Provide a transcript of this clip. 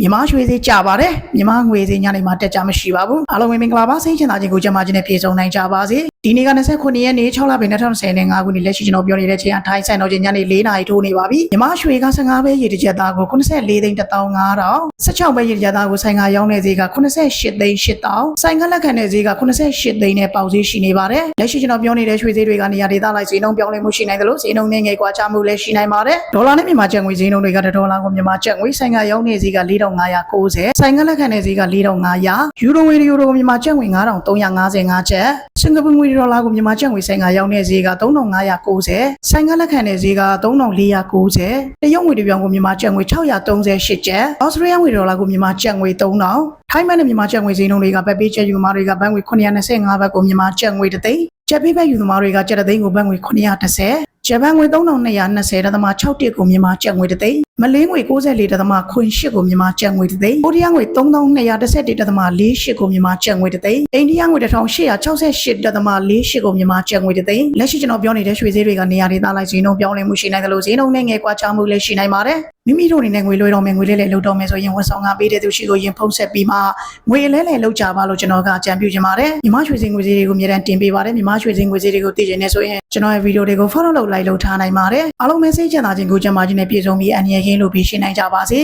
မြန်မာရွှေဈေးကျပါတယ်မြန်မာငွေဈေးညနေမှာတက်ကြမရှိပါဘူးအားလုံးပဲမင်္ဂလာပါစိတ်ချင်တာချင်းကိုကြမ်းမာခြင်းနဲ့ပြည့်စုံနိုင်ကြပါစေ ဒီနေ့က29ရက်နေ့6လပိုင်း2025ခုနှစ်လက်ရှိကျွန်တော်ပြောနေတဲ့ချိန်အထိုင်းဆိုင်တော်ချင်းညနေ4နာရီထိုးနေပါပြီမြန်မာရွှေက15ပဲရေတစ်ချက်သားကို84သိန်း15000 16ပဲရေတစ်ချက်သားကိုဆိုင်ကရောင်းတဲ့ဈေးက88သိန်း8000ဆိုင်ကလက်ခံတဲ့ဈေးက88သိန်းနဲ့ပေါက်ဈေးရှိနေပါတယ်လက်ရှိကျွန်တော်ပြောနေတဲ့ရွှေဈေးတွေကနေရာဒေသလိုက်ဈေးနှုန်းပြောင်းလဲမှုရှိနိုင်တယ်လို့ဈေးနှုန်းနဲ့ငယ်ကွာခြားမှုလည်းရှိနိုင်ပါတယ်ဒေါ်လာနဲ့မြန်မာကျပ်ငွေဈေးနှုန်းတွေကဒေါ်လာကိုမြန်မာကျပ်ငွေဆိုင်ကရောင်းတဲ့ဈေးက4590ဆိုင်ကလက်ခံတဲ့ဈေးက4500ယူရိုငွေယူရိုကိုမြန်မာကျပ်ငွေ9355ကျပ်စင်ကာပူငွေဒေါ်လာကိုမြန်မာကျပ်ငွေဆိုင်ကရောင်းတဲ့ဈေးက3590ဆိုင်ကလက်ခံတဲ့ဈေးက3490တရုတ်ငွေတစ်ပြောင်းကိုမြန်မာကျပ်ငွေ638ကျပ်ဩစတြေးလျငွေဒေါ်လာကိုမြန်မာကျပ်ငွေ3000ထိုင်းမန်နဲ့မြန်မာကျပ်ငွေဈေးနှုန်းတွေကပဲပေးချက်ယူသမားတွေကဘတ်ငွေ925ဘတ်ကိုမြန်မာကျပ်ငွေတစ်သိန်းကျပ်ပေးဘတ်ယူသမားတွေကကျပ်တစ်သိန်းကိုဘတ်ငွေ930ဂျပန်ငွေ3220.61ကိုမြန်မာကျပ်ငွေတစ်သိန်း မလေးငွေ94.8ကိုမြန်မာကျပ်ငွေတစ်သိန်းအိုဒီယားငွေ3211.48ကိုမြန်မာကျပ်ငွေတစ်သိန်းအိန္ဒိယငွေ1868.48ကိုမြန်မာကျပ်ငွေတစ်သိန်းလက်ရှိကျွန်တော်ပြောနေတဲ့ရွှေဈေးတွေကနေရာဒေသလိုက်ဈေးနှုန်းပြောင်းလဲမှုရှိနိုင်တယ်လို့ဈေးနှုန်းနဲ့ငယ်ကွာခြားမှုလည်းရှိနိုင်ပါတယ်မိမိတို့အနေနဲ့ငွေလွှဲတော့မယ်ငွေလဲလဲလုပ်တော့မယ်ဆိုရင်ဝန်ဆောင်ကပေးတဲ့သူရှိကိုရင်ဖုံးဆက်ပြီးမှငွေလဲလဲလုပ်ကြပါလို့ကျွန်တော်ကအကြံပြုချင်ပါတယ်မြမရွှေစင်ငွေဈေးတွေကိုအများတန်းတင်ပေးပါတယ်မြမရွှေစင်ငွေဈေးတွေကိုသိချင်နေဆိုရင်ကျွန်တော်ရဲ့ဗီဒီယိုတွေကို follow လုပ် like လုပ်ထားနိုင်ပါတယ်အားလုံးပဲစိတ်ချမ်းသာခြင်းကိုကြံပါခြင်းနဲ့ပြည့်စုံပြီးအန္တရာယ်ကင်းလို့ပြီးရှင်းနိုင်ကြပါစေ